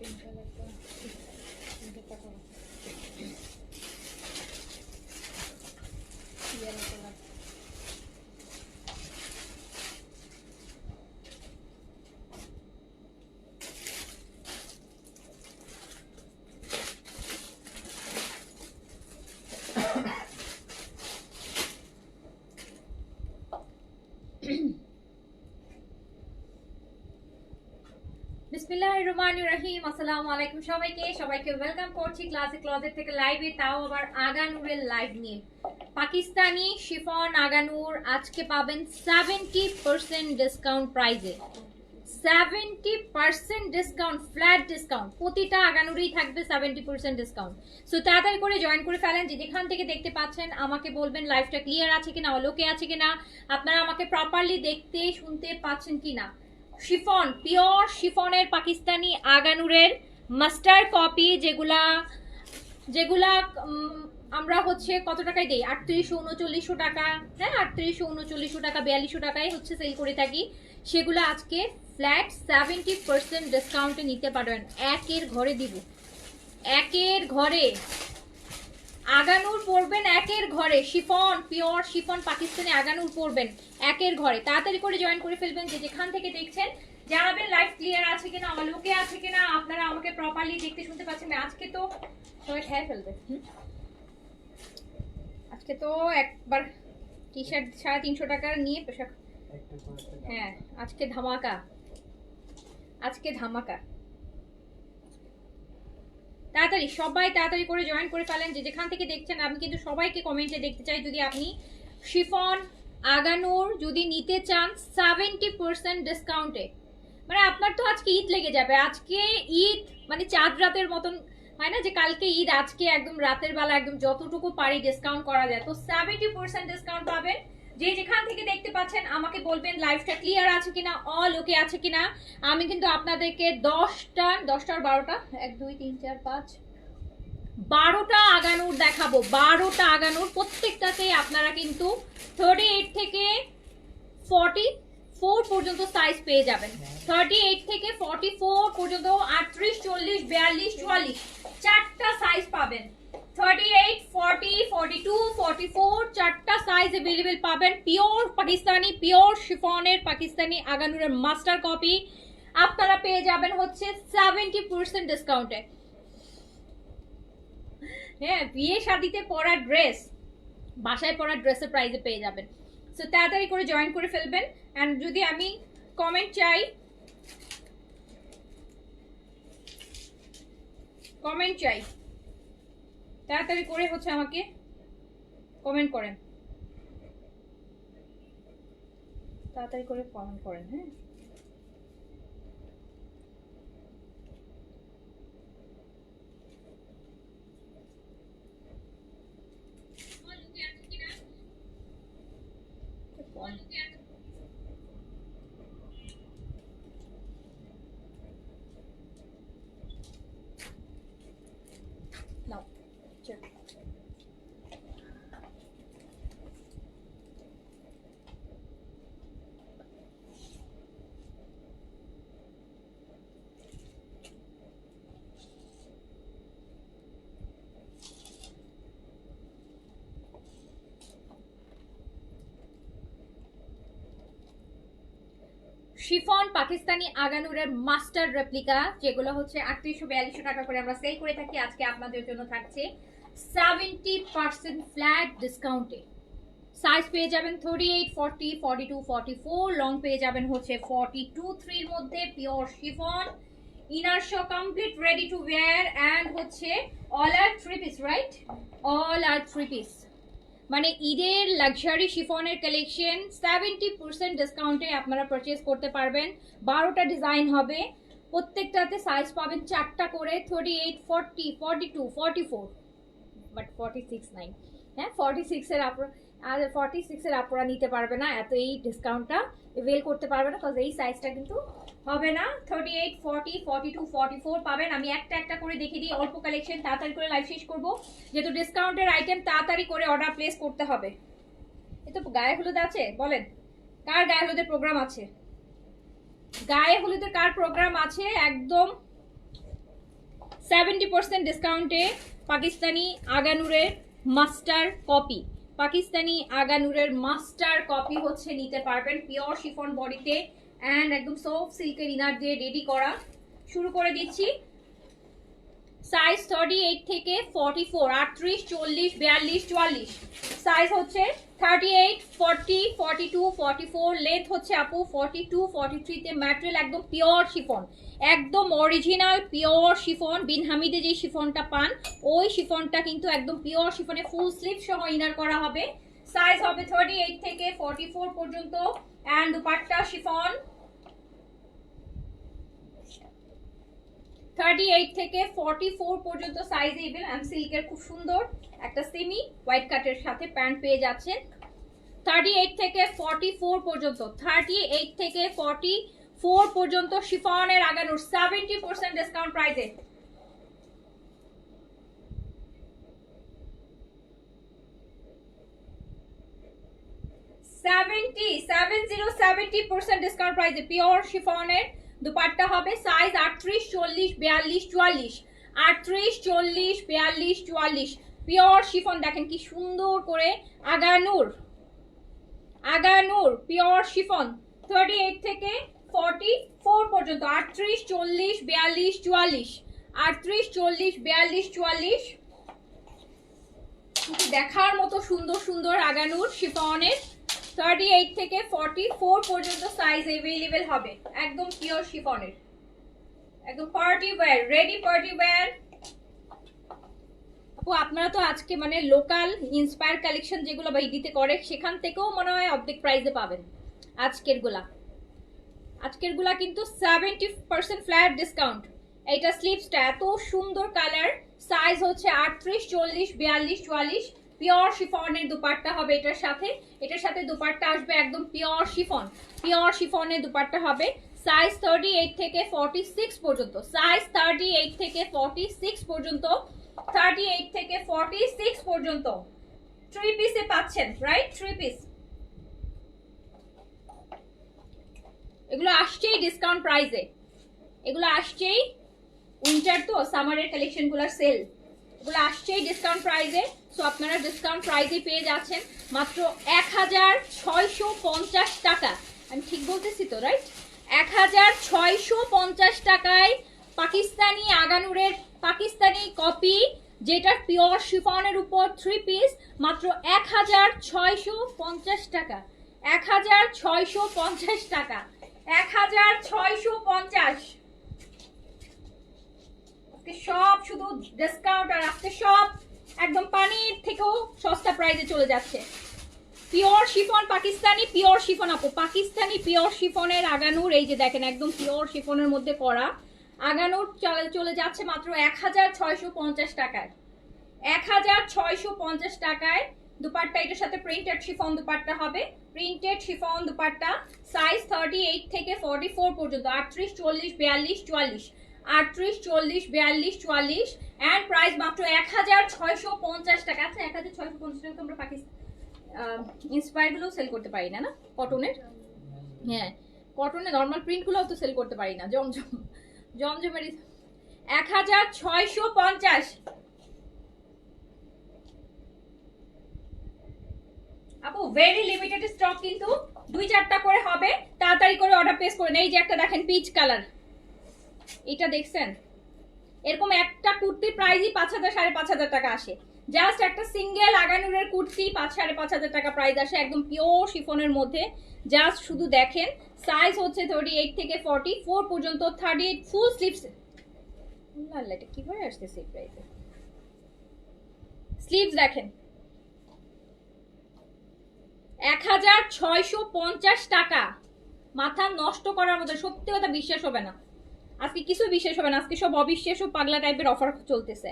Pink কালারটা এটা করো ইয়েলো কালার বিসমিল্লাহ রহমান রহিম, আসসালামু আলাইকুম সবাইকে। সবাইকে ওয়েলকাম করছি ক্লাসে ক্লজেট থেকে লাইভে তাও আবার লাইভ নিয়ে। পাকিস্তানি শিফন আগানুর আজকে পাবেন seventy percent discount percent discount flat discount প্রতিটা আগানুরেই থাকবে সেভেন্টি পার্সেন্ট ডিসকাউন্ট তাড়াতাড়ি করে জয়েন করে ফেলেন যেখান থেকে দেখতে পাচ্ছেন, আমাকে বলবেন লাইভটা ক্লিয়ার আছে কিনা অলোকে আছে কিনা। আপনারা আমাকে প্রপারলি দেখতে, শুনতে পাচ্ছেন কিনা। শিফন, পিওর শিফনের পাকিস্তানি আগানুরের মাস্টার কপি যেগুলা যেগুলা আমরা হচ্ছে কত টাকায় দিই? আটত্রিশশো উনচল্লিশশো টাকা হ্যাঁ আটত্রিশশো উনচল্লিশশো টাকা, বিয়াল্লিশশো টাকায় হচ্ছে সেল করে থাকি। সেগুলো আজকে ফ্ল্যাট সেভেন্টি পার্সেন্ট ডিসকাউন্টে নিতে পারবেন একের ঘরে দিব। একের ঘরে আগানুর পরবেন একের ঘরে। Chiffon pure chiffon Pakistani Agha Noor পরবেন একের ঘরে। তাড়াতাড়ি করে জয়েন করে ফেলবেন যে যেখান থেকে দেখছেন। জানাবেন লাইভ ক্লিয়ার আছে কিনা অলোকে আছে কিনা আপনারা আমাকে প্রপারলি দেখতে শুনতে পাচ্ছেন। আজকে তো সবাই খেয়ে ফেলবে? আজকে তো একবার টি শার্ট সাড়ে তিনশো টাকার নিয়ে পোশাক। হ্যাঁ আজকে ধামাকা। আজকে ধামাকা। তাড়াতাড়ি, সবাই তাড়াতাড়ি করে জয়েন করে ফেলেন। যে যেখান থেকে দেখছেন, আমি কিন্তু সবাইকে কমেন্টে দেখতে চাই। যদি আপনি শিফন, আগানোর যদি নিতে চান সেভেন্টি পার্সেন্ট ডিসকাউন্টে মানে আপনার তো আজকে ঈদ লেগে যাবে। আজকে ঈদ মানে চাঁদ রাতের মতন, হয় না? যে কালকে ঈদ, আজকে একদম রাতের বেলা একদম যতটুকু পারি ডিসকাউন্ট করা যায়। তো সেভেন্টি পার্সেন্ট ডিসকাউন্ট পাবেন। যে যেখান থেকে দেখতে পাচ্ছেন, আমাকে বলবেন লাইভটা ক্লিয়ার আছে কিনা অল ওকে আছে কিনা। আমি কিন্তু আপনাদেরকে দশটা দশটার বারোটা, এক, দুই, তিন, চার, পাঁচ, বারোটা আগানুর দেখাবো, বারোটা আগানুর, প্রত্যেকটাতে আপনারা কিন্তু থার্টি এইট থেকে ফর্টি ফোর পর্যন্ত সাইজ পেয়ে যাবেন। থার্টি এইট থেকে ফর্টি ফোর পর্যন্ত আটত্রিশ, চল্লিশ, বিয়াল্লিশ, চুয়াল্লিশ, চারটা সাইজ পাবেন। Thirty eight forty forty two forty four চারটা সাইজ অ্যাভেলেবেল পাবেন। পিওর পাকিস্তানি পিওর শিফনের পাকিস্তানি আগানুরের মাস্টার কপি আপনারা পেয়ে যাবেন হচ্ছে সেভেন্টি পার্সেন্ট ডিসকাউন্টে হ্যাঁ বিয়ে শাদিতে পরা ড্রেস বাসায় পরা ড্রেসের প্রাইসে পেয়ে যাবেন। সো তাড়াতাড়ি করে জয়েন করে ফেলবেন। অ্যান্ড যদি আমি কমেন্ট চাই কমেন্ট চাই। তাড়াতাড়ি করে হচ্ছে আমাকে কমেন্ট করেন। তাড়াতাড়ি করে কমেন্ট করেন হ্যাঁ। নাও শিফন পাকিস্তানি আগানুরের মাস্টার রেপ্লিকা, যেগুলো হচ্ছে আটত্রিশশো বিয়াল্লিশশো টাকা করে আমরা সেল করে থাকি, আজকে আপনাদের জন্য থাকছে সেভেন্টি পার্সেন্ট ফ্ল্যাট ডিসকাউন্টে সাইজ পেয়ে যাবেন thirty eight forty forty two forty four long পেয়ে যাবেন হচ্ছে ফর্টি টু থ্রির মধ্যে pure chiffon. Inner show complete ready to wear and হচ্ছে all are three piece right all are three piece মানে ঈদের লাক্সারি শিফনের কালেকশন সেভেন্টি পার্সেন্ট ডিসকাউন্টে আপনারা পারচেস করতে পারবেন। বারোটা ডিজাইন হবে। প্রত্যেকটাতে সাইজ পাবেন চারটা করে thirty eight forty forty two forty four but forty six nine হ্যাঁ ফর্টি সিক্সের আর ফর্টি সিক্সের আপনারা নিতে পারবে না। এত এই ডিসকাউন্টটা এভেল করতে পারবে না কারণ এই সাইজটা কিন্তু হবে না? Thirty eight forty forty two forty four পাবেন। আমি একটা একটা করে দেখিয়ে দিই অল্প কালেকশন তাড়াতাড়ি করে লাইভ শেষ করব। যেহেতু ডিসকাউন্টের আইটেম তাড়াতাড়ি করে অর্ডার প্লেস করতে হবে। এ তো গায়ে হলুদ আছে? বলেন, কার গায়ে হলুদের প্রোগ্রাম আছে? গায়ে হলুদের কার প্রোগ্রাম আছে? একদম সেভেন্টি পার্সেন্ট ডিসকাউন্টে পাকিস্তানি আগানুরের মাস্টার কপি পাকিস্তানি আগানুরের মাস্টার কপি হচ্ছে নিতে পারবেন। পিওর শিফন বডিতে অ্যান্ড একদম সফট সিল্কের ইনার দিয়ে রেডি করা। শুরু করে দিচ্ছি। সাইজ থার্টি এইট থেকে ফর্টি ফোর আটত্রিশ, চল্লিশ, বিয়াল্লিশ, চুয়াল্লিশ। সাইজ হচ্ছে thirty eight forty forty two forty four length হচ্ছে আপু ফর্টি টু ফর্টি থ্রিতে ম্যাটেরিয়াল একদম পিওর শিফন একদম অরিজিনাল পিওর শিফন বিন হামিদে যে শিফনটা পান, ওই শিফনটা কিন্তু একদম পিওর শিফনে ফুল স্লিভ সহ ইনার করা হবে। সাইজ হবে থার্টি এইট থেকে ফর্টি ফোর পর্যন্ত and dupatta chiffon thirty eight থেকে ফর্টি ফোর পর্যন্ত সাইজ ইভেন অ্যান্ড সিল্কের খুব সুন্দর, একটা সেমি হোয়াইট কাটের সাথে প্যান্ট পেয়ে যাচ্ছেন। থার্টি এইট থেকে ফর্টি ফোর পর্যন্ত থার্টি এইট থেকে ফর্টি ফোর পর্যন্ত শিফনের আগানোর সেভেন্টি পার্সেন্ট ডিসকাউন্ট প্রাইসে seventy seven zero seventy percent discount প্রাইসে পিওর দুপাট্টা হবে সাইজ আটত্রিশ, চল্লিশ, বিয়াল্লিশ, চুয়াল্লিশ। আটত্রিশ, চল্লিশ, বিয়াল্লিশ, চুয়াল্লিশ। পিওর শিফন দেখেন কি সুন্দর করে Agha Noor Agha Noor pure chiffon thirty eight থেকে ফর্টি ফোর পর্যন্ত, আটত্রিশ, চল্লিশ, বিয়াল্লিশ, চুয়াল্লিশ। আটত্রিশ, চল্লিশ, বিয়াল্লিশ, চুয়াল্লিশ। দেখার মতো সুন্দর সুন্দর আগানুর শিফনের থার্টি এইট থেকে ফর্টি ফোর পর্যন্ত সাইজ অ্যাভেলেবেল হবে। একদম পিওর শিফনের একদম party wear ready party wear আপু, আপনারা তো আজকে মানে লোকাল ইন্সপায়ার কালেকশন যেগুলো বাইডিতে করে, সেখান থেকেও মনে হয় অর্ধেক প্রাইসে পাবেন আজকেরগুলা। আজকেরগুলা কিন্তু সেভেন্টি পার্সেন্ট ফ্ল্যাট ডিসকাউন্ট এইটা স্লিভসটা এত সুন্দর কালার সাইজ হচ্ছে আটত্রিশ, চল্লিশ, বিয়াল্লিশ, চুয়াল্লিশ। পিওর শিফনের দুপাট্টা হবে এটার সাথে। এটার সাথে দুপাট্টা আসবে একদম পিওর শিফন। পিওর শিফনের দুপাট্টা হবে সাইজ থার্টি এইট থেকে ফর্টি সিক্স পর্যন্ত। সাইজ থার্টি এইট থেকে ফর্টি সিক্স পর্যন্ত। থার্টি এইট থেকে ফর্টি সিক্স পর্যন্ত থ্রি পিসে পাচ্ছেন রাইট থ্রি পিস এগুলো আসছেই ডিসকাউন্ট প্রাইসে এগুলো আসছেই উইন্টার তো সামারের কালেকশনগুলোর সেল এগুলো আসছেই ডিসকাউন্ট প্রাইসে সো আপনারা ডিসকাউন্ট প্রাইসে পেয়ে যাচ্ছেন মাত্র এক হাজার ছয়শো পঞ্চাশ টাকা। আমি ঠিক বলতেছি তো রাইট এক হাজার ছয়শো পঞ্চাশ টাকায় পাকিস্তানি আগানুরের পাকিস্তানি কপি যেটা পিওর শিফনের উপর থ্রি পিস মাত্র এক হাজার ছয়শো পঞ্চাশ টাকা। এক হাজার ছয়শো পঞ্চাশ টাকা। এক হাজার ছয়শো পঞ্চাশ। আজকে সব শুধু ডিসকাউন্ট আর আজকে সব একদম পানির থেকেও সস্তা প্রাইসে চলে যাচ্ছে। Pure chiffon Pakistani pure chiffon আপু। পাকিস্তানি পিওর শিফনের আগানুর, এই যে দেখেন একদম পিওর শিফনের মধ্যে করা, আগানুর চলে চলে যাচ্ছে মাত্র এক হাজার ছয়শো পঞ্চাশ টাকায়। এক হাজার ছয়শো পঞ্চাশ টাকায় দুপাট্টা, এটার সাথে প্রিন্টেড শিফন দুপাট্টা হবে। Printed chiffon dupatta size thirty eight থেকে ফর্টি ফোর পর্যন্ত, আটত্রিশ, চল্লিশ, বিয়াল্লিশ, চুয়াল্লিশ। আটত্রিশ, চল্লিশ, বিয়াল্লিশ, চুয়াল্লিশ অ্যান্ড প্রাইস মাত্র এক হাজার ছয়শো পঞ্চাশ টাকা। আচ্ছা এক হাজার ছয়শো পঞ্চাশ টাকা তোমরা পাকিস্তান ইন্সপায়ারগুলো সেল করতে পারি না না? কটনের হ্যাঁ কটনে নর্মাল প্রিন্টগুলোও তো সেল করতে পারি না, জমজম, জমজমের এক হাজার ছয়শো পঞ্চাশ। আপু ভেরি লিমিটেড স্টক কিন্তু দুই চারটা করে হবে, তাড়াতাড়ি করে অর্ডার প্লেস করে নেই যে একটা দেখেন পিচ কালার এটা দেখছেন? এরকম একটা কুর্তির প্রাইসই পাঁচ হাজার, সাড়ে পাঁচ হাজার টাকা আসে। জাস্ট একটা সিঙ্গেল আগানুরের কুর্তি পাঁচ, সাড়ে পাঁচ হাজার টাকা প্রাইস আসে একদম পিওর শিফনের মধ্যে। জাস্ট শুধু দেখেন সাইজ হচ্ছে থার্টি এইট থেকে ফর্টি ফোর পর্যন্ত থার্টি এইট ফুল স্লিভস আল্লাহ, এটা কীভাবে আসতেছে এই প্রাইসে স্লিভস দেখেন। এক হাজার ছয়শো পঞ্চাশ টাকা। মাথা নষ্ট করার মতো সত্যি কথা বিশ্বাস হবে না। আজকে কিছু বিশেষ হবে না, আজকে সব অবিশ্বাস ও পাগলা টাইপের অফার চলতেছে।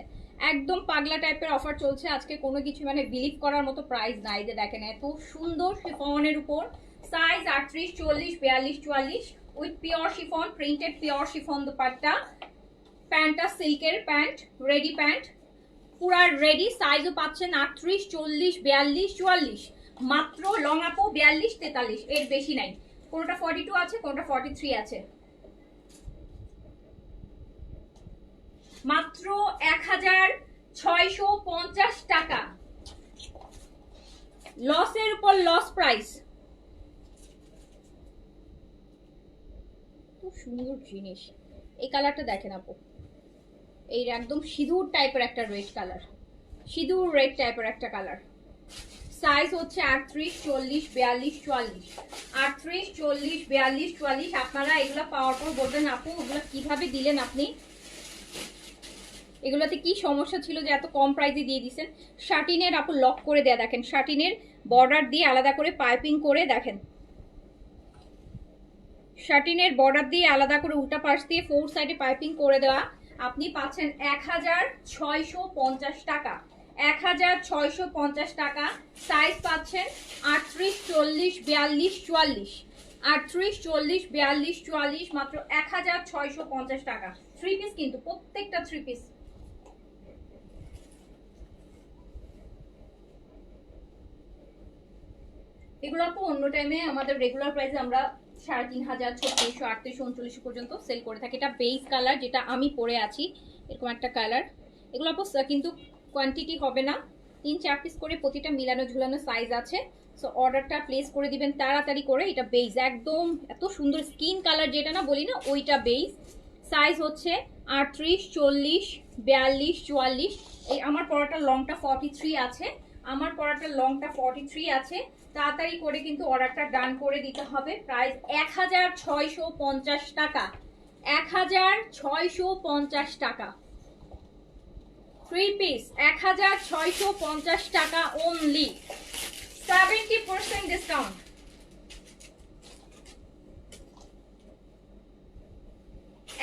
একদম পাগলা টাইপের অফার চলছে, আজকে কোনো কিছু মানে বিলিভ করার মতো প্রাইস নাই যে দেখেন, এত সুন্দর শিফনের উপর সাইজ আটত্রিশ, চল্লিশ, বিয়াল্লিশ, চুয়াল্লিশ with pure chiffon printed pure chiffon dupatta, প্যান্টটা সিল্কের প্যান্ট রেডি প্যান্ট পুরা রেডি সাইজও পাচ্ছেন আটত্রিশ, চল্লিশ, বিয়াল্লিশ, চুয়াল্লিশ, মাত্র লং আপো বিয়াল্লিশ, তেতাল্লিশ, এর বেশি নাই। কোনটা ফর্টি টু আছে, কোনটা ফর্টি থ্রি আছে। মাত্র এক হাজার ছয়শো পঞ্চাশ টাকা। লসের উপর লস প্রাইস। খুব সুন্দর জিনিস। এই কালারটা দেখেন আপু। এই একদম সিঁদুর টাইপের একটা রেড কালার। সিঁদুর রেড টাইপের একটা কালার। সাইজ হচ্ছে আটত্রিশ, চল্লিশ, বিয়াল্লিশ, চুয়াল্লিশ। আটত্রিশ, চল্লিশ, বিয়াল্লিশ, চুয়াল্লিশ, আপনারা এগুলো পাওয়ার পর বলবেন, আপু, ওগুলো কীভাবে দিলেন আপনি? এগুলোতে কি সমস্যা ছিল যে এত কম প্রাইসে দিয়ে দিছেন? শার্টিনের আপু লক করে দেয়া, দেখেন শার্টিনের বর্ডার দিয়ে আলাদা করে পাইপিং করে দেখেন। শার্টিনের বর্ডার দিয়ে আলাদা করে উল্টা পাশ দিয়ে ফোর সাইডে পাইপিং করে দেওয়া, আপনি পাচ্ছেন এক হাজার ছয়শো পঞ্চাশ টাকা। এক হাজার ছয়শো পঞ্চাশ টাকা সাইজ পাচ্ছেন আটত্রিশ, চল্লিশ, বিয়াল্লিশ, চুয়াল্লিশ। আটত্রিশ, চল্লিশ, বিয়াল্লিশ, চুয়াল্লিশ, মাত্র এক হাজার ছয়শো পঞ্চাশ টাকা। থ্রি পিস কিন্তু, প্রত্যেকটা থ্রি পিস এগুলো আপু, অন্য টাইমে আমাদের রেগুলার প্রাইসে আমরা সাড়ে তিন হাজার, ছত্রিশশো, আটত্রিশশো, উনচল্লিশশো পর্যন্ত সেল করে থাকি। এটা বেস কালার যেটা আমি পরে আছি, এরকম একটা কালার এগুলো আপু কিন্তু কোয়ান্টিটি হবে না। তিন, চার পিস করে প্রতিটা মিলানো ঝুলানো সাইজ আছে। সো অর্ডারটা প্লেস করে দিবেন তাড়াতাড়ি করে, এটা বেস একদম এত সুন্দর স্কিন কালার যেটা না বলি না, ওইটা বেস সাইজ হচ্ছে আটত্রিশ, চল্লিশ, বিয়াল্লিশ, চুয়াল্লিশ। এই আমার পরাটার লংটা ফর্টি থ্রি আছে। আমার পরাটার লংটা ফর্টি থ্রি আছে। তাড়াতাড়ি করে কিন্তু অর্ডারটা ডান করে দিতে হবে। প্রাইস এক হাজার ছয়শো পঞ্চাশ টাকা। এক হাজার ছয়শো পঞ্চাশ টাকা। থ্রি পিস এক হাজার ছয়শো পঞ্চাশ টাকা অনলি সেভেন্টি পার্সেন্ট ডিসকাউন্ট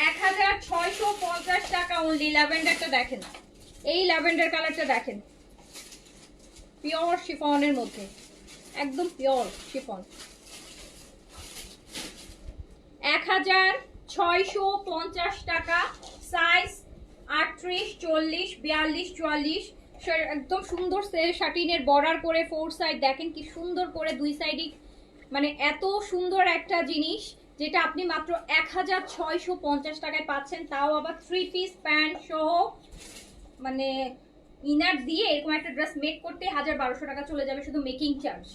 এক হাজার ছয়শো পঞ্চাশ টাকা অনলি ল্যাভেন্ডারটা দেখেন। এই ল্যাভেন্ডার কালারটা দেখেন। পিওর শিফনের মধ্যে। একদম পিওর শিফন এক হাজার ছয়শো পঞ্চাশ টাকা সাইজ আটত্রিশ, চল্লিশ, বিয়াল্লিশ, চুয়াল্লিশ। একদম সুন্দর শাটিনের বর্ডার করে ফোর সাইড দেখেন কি সুন্দর করে দুই সাইডই মানে এত সুন্দর একটা জিনিস, যেটা আপনি মাত্র এক হাজার ছয়শো পঞ্চাশ টাকায় পাচ্ছেন। তাও আবার থ্রি পিস প্যান্ট সহ মানে ইনার দিয়ে এরকম একটা ড্রেস মেক করতে হাজার বারোশো টাকা চলে যাবে শুধু মেকিং চার্জ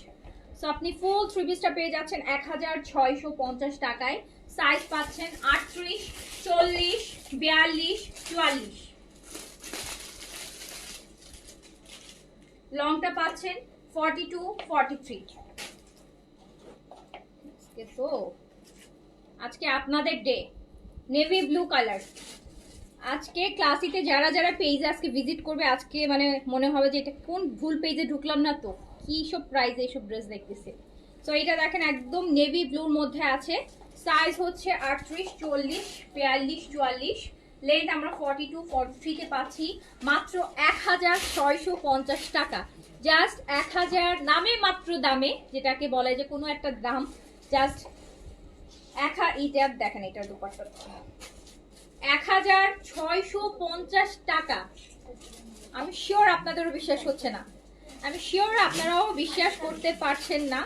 সো আপনি ফুল থ্রি পিসটা পেয়ে যাচ্ছেন এক হাজার ছয়শো পঞ্চাশ টাকায়। সাইজ পাচ্ছেন আটত্রিশ, চল্লিশ, বিয়াল্লিশ, চুয়াল্লিশ। লংটা পাচ্ছেন ফর্টি টু ফর্টি থ্রি তো, আজকে আপনাদের ডে নেভি ব্লু কালার আজকে ক্লাসিতে যারা যারা পেজে আজকে ভিজিট করবে, আজকে মানে মনে হবে যে এটা কোন ভুল পেজে ঢুকলাম না তো। কি সব প্রাইজে এইসব ড্রেস দেখতেছে? সো এটা দেখেন একদম নেভি ব্লুর মধ্যে আছে। সাইজ হচ্ছে আটত্রিশ, চল্লিশ, বিয়াল্লিশ, চুয়াল্লিশ। লেন্থ আমরা ফর্টি টু ফর্টি থ্রিতে পাচ্ছি। মাত্র এক হাজার ছয়শো পঞ্চাশ টাকা। জাস্ট এক হাজার নামে মাত্র দামে, যেটাকে বলে যে কোনো একটা দাম। জাস্ট এক এইটা দেখেন এটার দুপাশটা এক হাজার ছয়শো পঞ্চাশ টাকা। আমি শিওর আপনাদেরও বিশ্বাস হচ্ছে না। আমি শিওর আপনারাও বিশ্বাস করতে পারছেন না,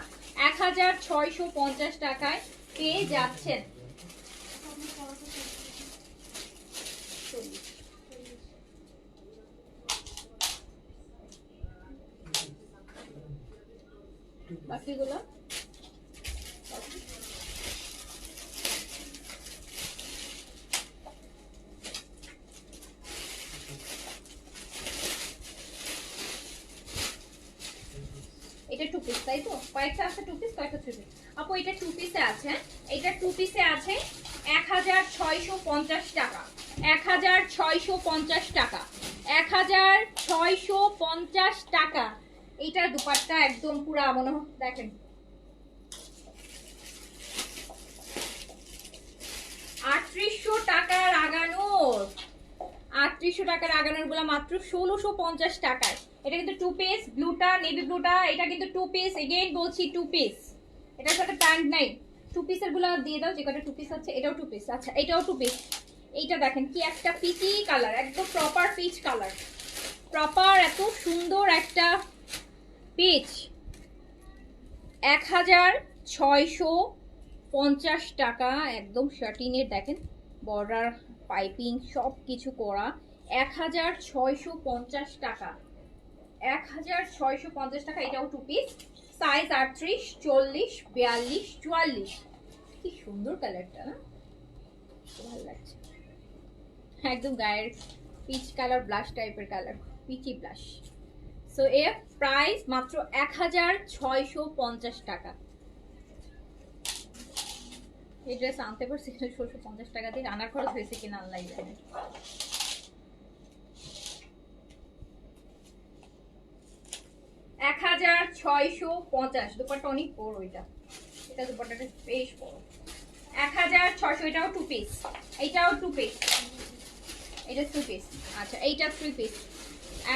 এক হাজার ছয়শো পঞ্চাশ টাকায় পেয়ে যাচ্ছেন? বাকিগুলো এটা টু পিস তাই তো কয়েকটা আছে টু পিস কয়েকটা থ্রি পিস আপু এটা টু পিসে আছে এটা টু পিসে আছে এক হাজার ছয়শো পঞ্চাশ টাকা এক হাজার ছয়শো পঞ্চাশ টাকা। এক হাজার ছয়শো পঞ্চাশ টাকা। এইটার দুপাট্টা একদম পুরা মনে দেখেন। আটত্রিশশো টাকার আগানোর। আটত্রিশশো টাকার আগানোরগুলা মাত্র ষোলোশো পঞ্চাশ টাকায়। এটা কিন্তু টু পিস ব্লুটা নেভি ব্লুটা এটা কিন্তু টু পিস এগেইন বলছি টু পিস এটার সাথে প্যান্ট নাই। টু পিসেরগুলো দিয়ে দাও, যে কটা টু পিস আছে, এটাও টু পিস আচ্ছা এটাও টু পিস এইটা দেখেন কি একটা পিচি কালার, একদম প্রপার পিচ কালার প্রপার এত সুন্দর একটা পিচ এক হাজার ছয়শো পঞ্চাশ টাকা একদম শার্টিনের দেখেন বর্ডার পাইপিং সব কিছু করা। এক হাজার ছয়শো পঞ্চাশ টাকা। এক হাজার ছয়শো পঞ্চাশ টাকা এটাও টু পিস সাইজ আটত্রিশ, চল্লিশ, বিয়াল্লিশ, চুয়াল্লিশ। কি সুন্দর কালারটা না? ভালো লাগছে। একদম গায়ের পিচ কালার ব্লাশ টাইপের কালার পিচি ব্লাশ সো এর প্রাইস মাত্র এক হাজার ছয়শো পঞ্চাশ টাকা। এই ড্রেস আনতে পারছি ষোলোশো পঞ্চাশ টাকা দিয়ে রান্নার খরচ হয়েছে কিনা আল্লাহ জানে। এক হাজার ছয়শো পঞ্চাশ দুপাটা অনেক বড় এটা। এটা দুপাট্টাটা বেশ বড়। এক হাজার ছয়শো, এটাও টু পিস এইটাও টু পিস এটা টু পিস আচ্ছা এইটা থ্রি পিস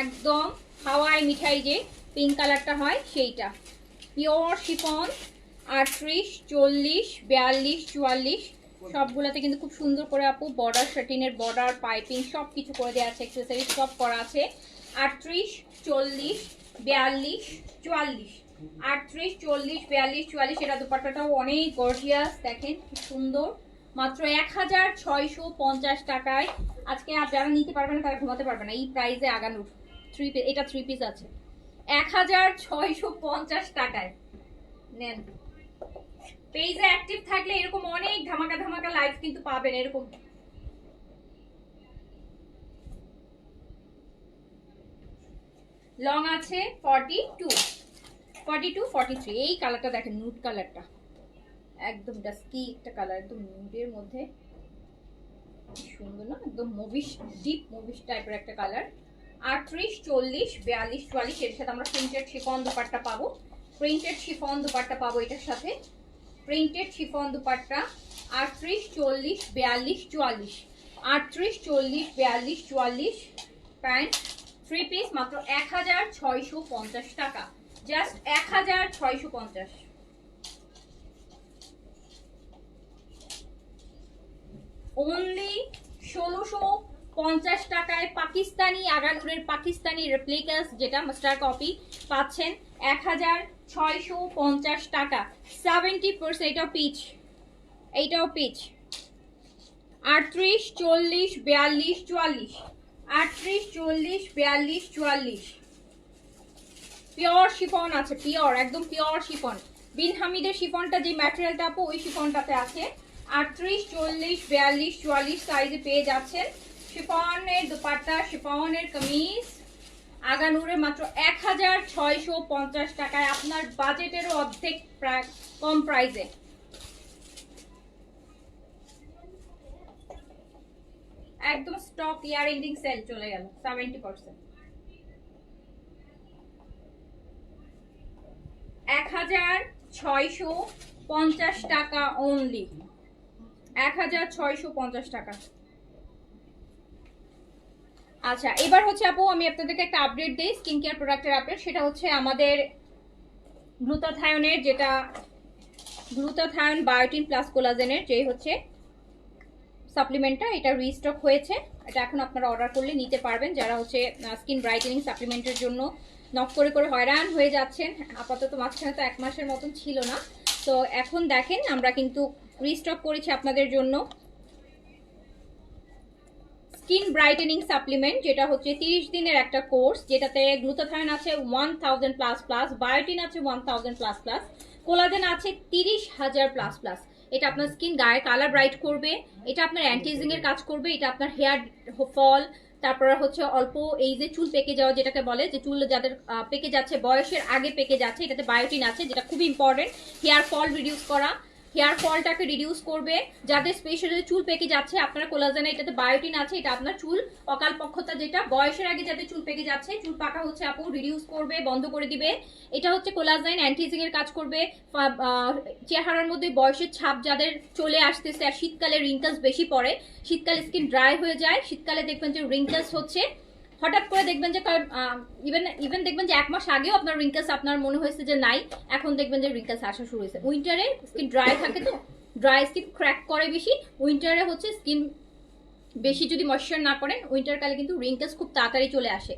একদম হাওয়াই মিঠাই যে পিঙ্ক কালারটা হয়, সেইটা। পিওর শিফন আটত্রিশ, চল্লিশ, বিয়াল্লিশ, চুয়াল্লিশ, সবগুলোতে কিন্তু খুব সুন্দর করে আপু বর্ডার শার্টিনের বর্ডার পাইপিং সব কিছু করে দেওয়া আছে অ্যাক্সেসরি সব করা আছে। আটত্রিশ, চল্লিশ, বিয়াল্লিশ, চুয়াল্লিশ। আটত্রিশ, চল্লিশ, বিয়াল্লিশ, চুয়াল্লিশ, এটা দুপাট্টাটাও অনেক গর্জিয়াস দেখেন খুব সুন্দর। মাত্র এক হাজার ছয়শো পঞ্চাশ টাকায়। আজকে আর যারা নিতে পারবে না, তারা ঘুমাতে পারবে না। এই প্রাইসে আগানোর থ্রি পিস এটা থ্রি পিস আছে। এক হাজার ছয়শো পঞ্চাশ টাকায়। নেন। পেজে অ্যাক্টিভ থাকলে এরকম অনেক ধামাকা ধামাকা লাইভ কিন্তু পাবেন এরকম। লং আছে forty two forty two forty three এই কালারটা দেখেন নুট কালারটা একদম ডাস্কি একটা কালার একদম নুডের মধ্যে। সুন্দর না, একদম মুভিশ ডিপ মুভিশ টাইপের একটা কালার আটত্রিশ, চল্লিশ, বিয়াল্লিশ, চুয়াল্লিশ, এর সাথে আমরা প্রিন্টেড শিফন দুপাট্টা পাবো। প্রিন্টেড শিফন দুপাট্টা পাবো এটার সাথে। প্রিন্টেড শিফন দুপাট্টা, আটত্রিশ, চল্লিশ, বিয়াল্লিশ, চুয়াল্লিশ। আটত্রিশ, চল্লিশ, বিয়াল্লিশ, চুয়াল্লিশ প্যান্ট থ্রি পিস মাত্র এক হাজার ছয়শো পঞ্চাশ টাকা। জাস্ট এক হাজার ছয়শো পঞ্চাশ। অনলি ষোলোশো পঞ্চাশ টাকায় পাকিস্তানি আগানুরের পাকিস্তানি রেপ্লিকাস যেটা মাস্টার কপি পাচ্ছেন এক হাজার ছয়শো পঞ্চাশ টাকা। সেভেন্টি পার্সেন্ট এটাও পিচ এইটাও পিচ আটত্রিশ, চল্লিশ, বিয়াল্লিশ, চুয়াল্লিশ। আটত্রিশ, চল্লিশ, বিয়াল্লিশ, চুয়াল্লিশ। পিওর শিফন আছে পিওর একদম পিওর শিফন বিন হামিদের শিফনটা যে ম্যাটেরিয়ালটা আপু, ওই শিফনটাতে আছে। আটত্রিশ, চল্লিশ, বিয়াল্লিশ, চুয়াল্লিশ সাইজে পেয়ে যাচ্ছেন। শিফনের দুপাট্টা, শিফনের কামিজ। আগানুরে মাত্র এক হাজার ছয়শো পঞ্চাশ টাকায় আপনার বাজেটেরও অর্ধেক কম প্রাইসে একদম স্টক ইয়ার এন্ডিং সেল চলে গেল সেভেন্টি পার্সেন্ট এক হাজার ছয়শো পঞ্চাশ টাকা অনলি এক হাজার ছয়শো পঞ্চাশ টাকা। আচ্ছা এবার হচ্ছে আপু, আমি আপনাদেরকে একটা আপডেট দিই স্কিন কেয়ার প্রোডাক্টের আপডেট সেটা হচ্ছে আমাদের গ্লুতাথায়নের যেটা, গ্লুতাথায়ন বায়োটিন প্লাস কোলাজেনের যে হচ্ছে সাপ্লিমেন্টটা এটা রিস্টক হয়েছে। এটা এখন আপনারা অর্ডার করলে নিতে পারবেন। যারা হচ্ছে স্কিন ব্রাইটেনিং সাপ্লিমেন্টের জন্য নক করে করে হয়রান হয়ে যাচ্ছেন, আপাতত মাঝখানে তো এক মাসের মতন ছিল না। তো এখন দেখেন, আমরা কিন্তু রিস্টক করেছি আপনাদের জন্য। স্কিন ব্রাইটেনিং সাপ্লিমেন্ট যেটা হচ্ছে তিরিশ দিনের একটা কোর্স যেটাতে গ্লুতাথায়ন আছে one thousand plus plus biotin আছে one thousand plus plus collagen আছে তিরিশ হাজার প্লাস প্লাস এটা আপনার স্কিন গায়ে কালার ব্রাইট করবে, এটা আপনার অ্যান্টিজিং এর কাজ করবে, এটা আপনার হেয়ার ফল তারপরে হচ্ছে অল্প এই যে চুল পেকে যাওয়া যেটাকে বলে, যে চুল যাদের পেকে যাচ্ছে, বয়সের আগে পেকে যাচ্ছে, এটাতে বায়োটিন আছে, যেটা খুব ইম্পর্টেন্ট হেয়ার ফল রিডিউস করা। হেয়ার ফলটাকে রিডিউস করবে। যাদের স্পেশালি চুল পেকে যাচ্ছে, আপনারা কোলাজেনে এটাতে বায়োটিন আছে, এটা আপনার চুল অকাল পক্ষতা যেটা, বয়সের আগে যাদের চুল পেকে যাচ্ছে, চুল পাকা হচ্ছে আপু রিডিউস করবে, বন্ধ করে দিবে। এটা হচ্ছে কোলাজেন অ্যান্টিজিং এর কাজ করবে। চেহারার মধ্যে বয়সের ছাপ যাদের চলে আসতেছে, আর শীতকালে রিঙ্কলস বেশি পড়ে, শীতকালে স্কিন ড্রাই হয়ে যায়, শীতকালে দেখবেন যে রিঙ্কলস হচ্ছে। হঠাৎ করে দেখবেন যে ইভেন ইভেন দেখবেন যে এক মাস আগেও আপনার রিঙ্কেলস আপনার মনে হয়েছে যে নাই, এখন দেখবেন যে রিঙ্কেলস আসা শুরু হয়েছে। উইন্টারে স্কিন ড্রাই থাকে তো ড্রাই স্কিন ক্র্যাক করে বেশি উইন্টারে হচ্ছে স্কিন বেশি যদি ময়শ্চার না করেন উইন্টার কালে কিন্তু রিঙ্কেলস খুব তাড়াতাড়ি চলে আসে।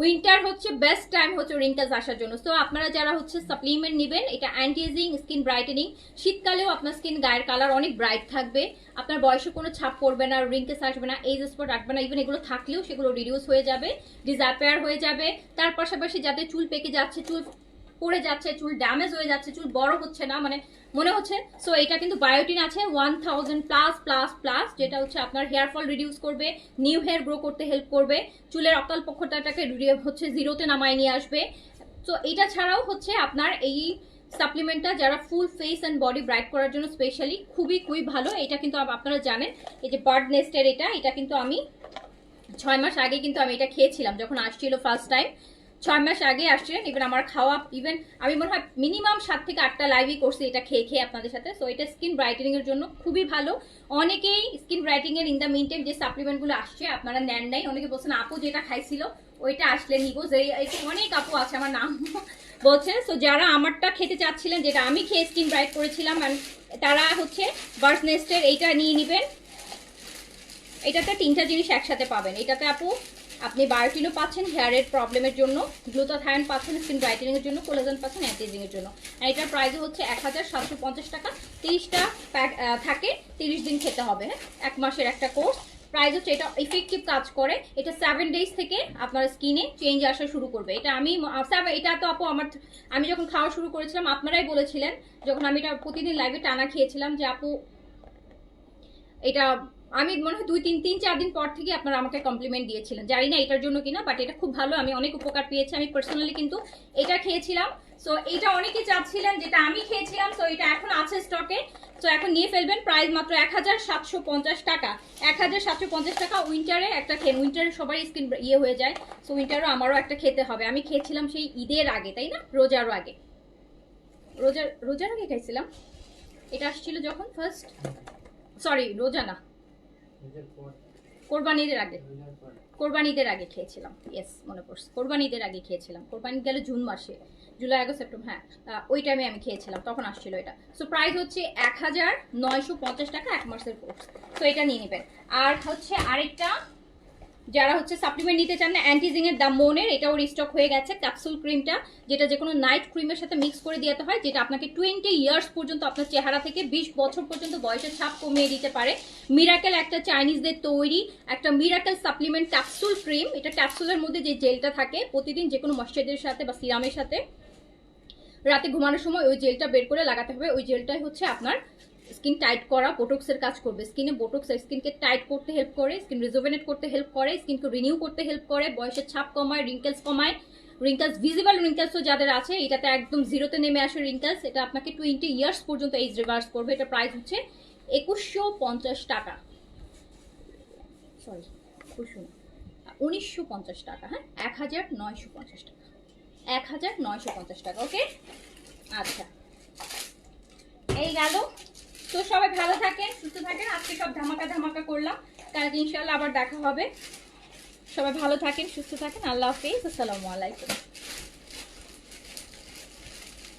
উইন্টার হচ্ছে বেস্ট টাইম হচ্ছে রিঙ্কেলস আসার জন্য। তো আপনারা যারা হচ্ছে সাপ্লিমেন্ট নেবেন, এটা অ্যান্টি এজিং স্কিন ব্রাইটেনিং শীতকালেও আপনার স্কিন গায়ের কালার অনেক ব্রাইট থাকবে। আপনার বয়সে কোনো ছাপ পড়বে না রিঙ্কেলস আসবে না এজ স্পট আসবে না ইভেন এগুলো থাকলেও সেগুলো রিডিউস হয়ে যাবে ডিজাপেয়ার হয়ে যাবে। তার পাশাপাশি যাদের চুল পেকে যাচ্ছে, চুল পড়ে যাচ্ছে, চুল ড্যামেজ হয়ে যাচ্ছে, চুল বড় হচ্ছে না মানে মনে হচ্ছে? সো এটা কিন্তু বায়োটিন আছে one thousand plus plus plus যেটা হচ্ছে আপনার হেয়ার ফল রিডিউস করবে নিউ হেয়ার গ্রো করতে হেল্প করবে, চুলের অকাল পক্ষতাটাকে হচ্ছে জিরোতে নামায় নিয়ে আসবে। তো এটা ছাড়াও হচ্ছে আপনার এই সাপ্লিমেন্টটা যারা full face and body bright করার জন্য স্পেশালি খুবই খুবই ভালো। এটা কিন্তু আপনারা জানেন, এই যে বার্ড নেস্টের এটা এটা কিন্তু আমি ছয় মাস আগে কিন্তু আমি এটা খেয়েছিলাম, যখন আসছিল ফার্স্ট টাইম ছয় মাস আগে আসছিলেন ইভেন আমার খাওয়া ইভেন আমি মনে হয় মিনিমাম সাত থেকে আটটা লাইভই করছি এটা খেয়ে খেয়ে আপনাদের সাথে। সো এটা স্কিন ব্রাইটেনিং এর জন্য খুবই ভালো। অনেকেই স্কিন ব্রাইটিং এর ইন দ্য মিন টাইম যে সাপ্লিমেন্টগুলো আসছে আপনারা নেন নাই। অনেকে বলছেন আপু যেটা খাইছিল, ওইটা আসলে নিব। যে অনেক আপু আছে, আমার নাম বলছেন সো যারা আমারটা খেতে চাচ্ছিলেন, যেটা আমি খেয়ে স্কিন ব্রাইট করেছিলাম তারা হচ্ছে বার্স নেস্টের এইটা নিয়ে নেবেন। এটাতে তিনটা জিনিস একসাথে পাবেন। এটাতে আপু আপনি বায়োটিনও পাচ্ছেন, হেয়ারের প্রবলেমের জন্য, গ্লুতাথায়ন পাচ্ছেন স্কিন ব্রাইটেনিং এর জন্য কোলাজেন পাচ্ছেন অ্যান্টিজিং এর জন্য। আর এটার প্রাইস হচ্ছে এক হাজার সাতশো পঞ্চাশ টাকা। তিরিশটা প্যাক থাকে, তিরিশ দিন খেতে হবে হ্যাঁ? এক মাসের একটা কোর্স প্রাইস হচ্ছে এটা ইফেক্টিভ কাজ করে। এটা সেভেন ডেজ থেকে আপনার স্কিনে চেঞ্জ আসা শুরু করবে। এটা আমি এটা তো আপু আমার, আমি যখন খাওয়া শুরু করেছিলাম, আপনারাই বলেছিলেন, যখন আমি এটা প্রতিদিন লাইভে টানা খেয়েছিলাম যে আপু, এটা আমি মনে হয় দুই তিন তিন, চার দিন পর থেকে আপনারা আমাকে কমপ্লিমেন্ট দিয়েছিলেন। জানি না এটার জন্য কিনা বাট এটা খুব ভালো, আমি অনেক উপকার পেয়েছি। আমি পার্সোনালি কিন্তু এটা খেয়েছিলাম। সো এটা অনেকে চাচ্ছিলেন যেটা আমি খেয়েছিলাম সো এটা এখন আছে স্টকে সো এখন নিয়ে ফেলবেন প্রাইস মাত্র এক হাজার সাতশো পঞ্চাশ টাকা। এক হাজার সাতশো পঞ্চাশ টাকা উইন্টারে একটা খেয়ে উইন্টারে সবারই স্কিন ইয়ে হয়ে যায়। সো উইন্টারও আমারও একটা খেতে হবে। আমি খেয়েছিলাম সেই ঈদের আগে, তাই না? রোজারও আগে। রোজার রোজার আগে খাইছিলাম। এটা আসছিল যখন? ফার্স্ট সরি রোজা না। কোরবানিদের আগে। কোরবানিদের আগে খেয়েছিলাম। ইয়েস মনে পড়ছে। কোরবানিদের আগে খেয়েছিলাম। কোরবানি গেল জুন মাসে। জুলাই আগস্ট সেপ্টেম্বর হ্যাঁ ওই টাইমে আমি খেয়েছিলাম। তখন আসছিল এটা। সো প্রাইস হচ্ছে এক হাজার নয়শো পঞ্চাশ টাকা এক মাসের কোর্স তো এটা নিয়ে নেবেন। আর হচ্ছে আরেকটা যারা হচ্ছে সাপ্লিমেন্ট নিতে চান না অ্যান্টিজিং এর দাম মনের, এটাও রিস্টক হয়ে গেছে ক্যাপসুল ক্রিমটা যেটা যে কোনো নাইট ক্রিমের সাথে মিক্স করে দিতে হয়, যেটা আপনাকে টোয়েন্টি ইয়ার্স পর্যন্ত আপনার চেহারা থেকে বিশ বছর পর্যন্ত বয়সের ছাপ কমিয়ে দিতে পারে। মিরাকেল একটা চাইনিজদের তৈরি, একটা মিরাকেল সাপ্লিমেন্ট ক্যাপসুল ক্রিম এটা ক্যাপসুলের মধ্যে যে জেলটা থাকে, প্রতিদিন যে কোনো ময়শ্চারাইজারের সাথে বা সিরামের সাথে, রাতে ঘুমানোর সময় ওই জেলটা বের করে লাগাতে হবে, ওই জেলটাই হচ্ছে আপনার স্কিন টাইট করা বোটক্সের কাজ করবে। স্কিনে বোটক্স স্কিনকে টাইট করতে হেল্প করে স্কিন রিজোভেনেট করতে হেল্প করে স্কিনকে রিনিউ করতে হেল্প করে, বয়সের ছাপ কমায় রিঙ্কেলস কমায়। রিঙ্কেলস ভিজিবল রিঙ্কেলসও যাদের আছে, এটাতে একদম জিরোতে নেমে আসে রিঙ্কেলস এটা আপনাকে টোয়েন্টি ইয়ার্স পর্যন্ত এইজ রিভার্স করবে। এটা প্রাইস হচ্ছে একুশশো পঞ্চাশ টাকা। সরি উনিশশো পঞ্চাশ টাকা হ্যাঁ? এক হাজার নয়শো পঞ্চাশ টাকা। এক হাজার নয়শো পঞ্চাশ টাকা ওকে আচ্ছা। এই গেল। তো সবাই ভালো থাকেন, সুস্থ থাকেন। আজকে সব ধামাকা ধামাকা করলাম। কালকে ইনশাল্লাহ আবার দেখা হবে। সবাই ভালো থাকেন, সুস্থ থাকেন। আল্লাহ হাফিজ। আসসালামু আলাইকুম।